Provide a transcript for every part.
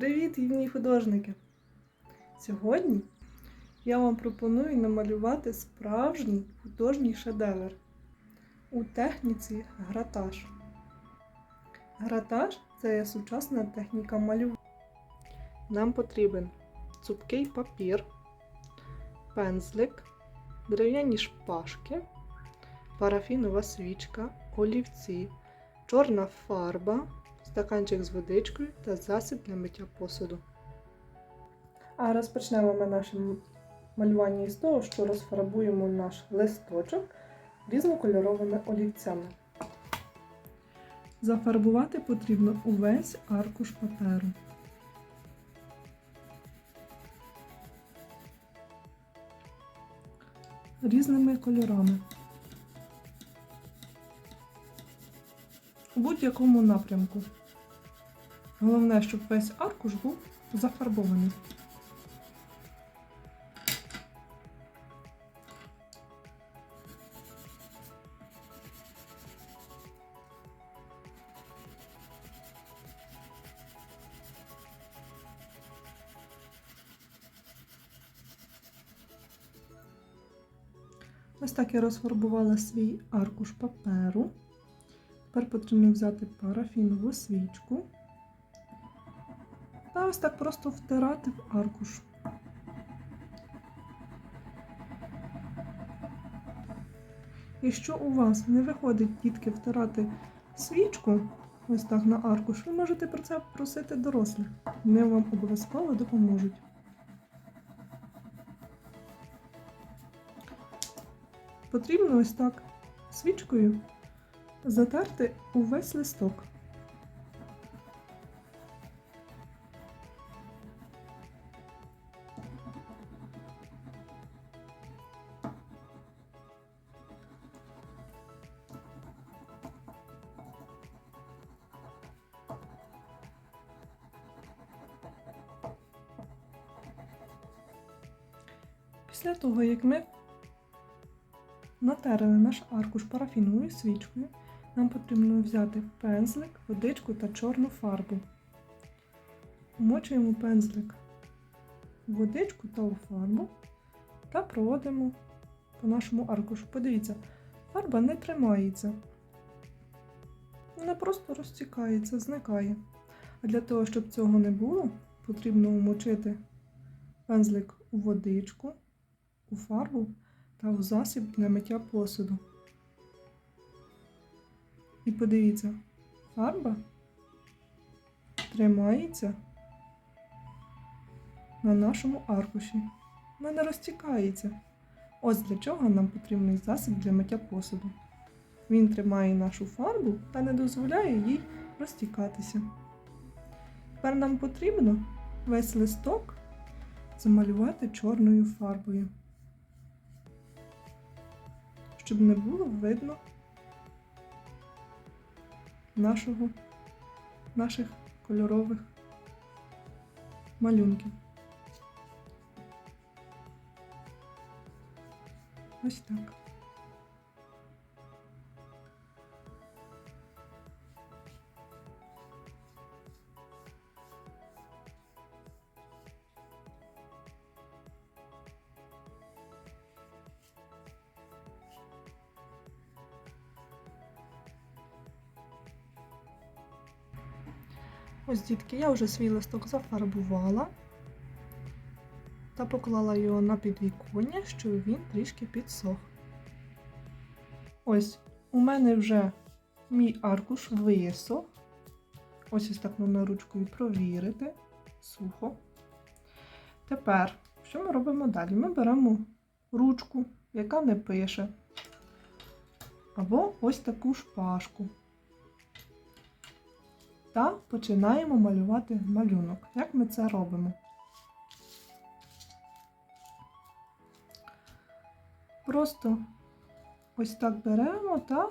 Привіт, юні художники! Сьогодні я вам пропоную намалювати справжній художній шедевр у техніці гратаж. Гратаж це є сучасна техніка малювання. Нам потрібен цупкий папір, пензлик, дерев'яні шпажки, парафінова свічка, олівці, чорна фарба, стаканчик з водичкою та засіб для миття посуду. А розпочнемо ми наше малювання із того, що розфарбуємо наш листочок різнокольоровими олівцями. Зафарбувати потрібно увесь аркуш паперу. Різними кольорами. У будь-якому напрямку. Головне, щоб весь аркуш був зафарбований. Ось так я розфарбувала свій аркуш паперу. Тепер потрібно взяти парафінову свічку та ось так просто втирати в аркуш. Якщо у вас не виходить дітки втирати свічку ось так на аркуш, ви можете про це просити дорослих. Вони вам обов'язково допоможуть. Потрібно ось так свічкою затерти увесь листок. Після того, як ми натерли наш аркуш парафіновою свічкою, нам потрібно взяти пензлик, водичку та чорну фарбу. Вмочуємо пензлик в водичку та у фарбу та проводимо по нашому аркушу. Подивіться, фарба не тримається. Вона просто розтікається, зникає. А для того, щоб цього не було, потрібно вмочити пензлик у водичку, у фарбу та у засіб для миття посуду. І подивіться, фарба тримається на нашому аркуші. Вона розтікається. Ось для чого нам потрібний засіб для миття посуду. Він тримає нашу фарбу та не дозволяє їй розтікатися. Тепер нам потрібно весь листок замалювати чорною фарбою, щоб не було видно нашого, наших кольорових малюнків. Ось так. Ось, дітки, я вже свій листок зафарбувала та поклала його на підвіконня, щоб він трішки підсох. Ось, у мене вже мій аркуш висох. Ось ось так можна ручкою провірити. Сухо. Тепер, що ми робимо далі? Ми беремо ручку, яка не пише. Або ось таку шпажку та починаємо малювати малюнок. Як ми це робимо? Просто ось так беремо та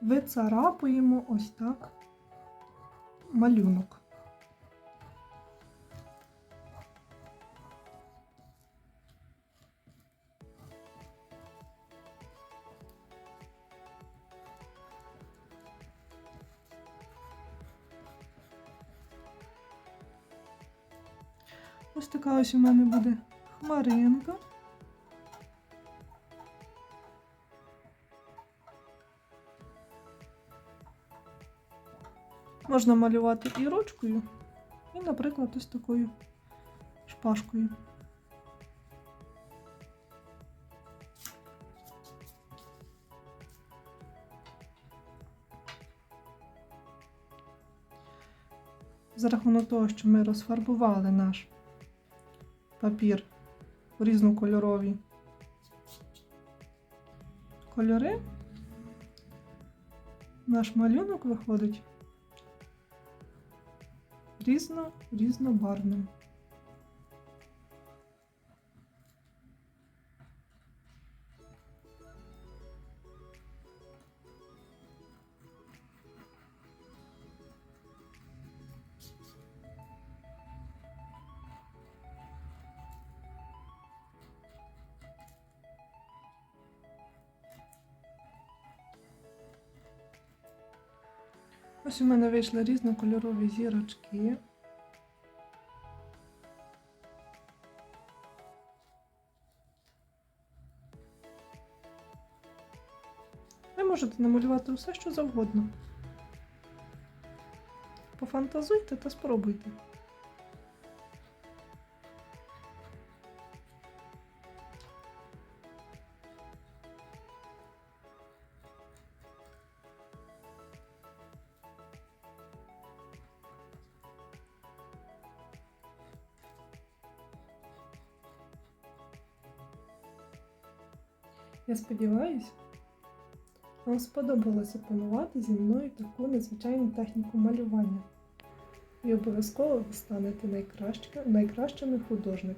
вицарапуємо ось так малюнок. Ось така ось у мене буде хмаринка. Можна малювати і ручкою, і, наприклад, ось такою шпажкою. За рахунок того, що ми розфарбували наш папір різнокольорові кольори, наш малюнок виходить різно різнобарвним. Ось у мене вийшли різнокольорові зірочки. Ви можете намалювати все, що завгодно. Пофантазуйте та спробуйте. Я сподіваюся, вам сподобалося панувати зі мною таку незвичайну техніку малювання. І обов'язково ви станете найкращими художниками.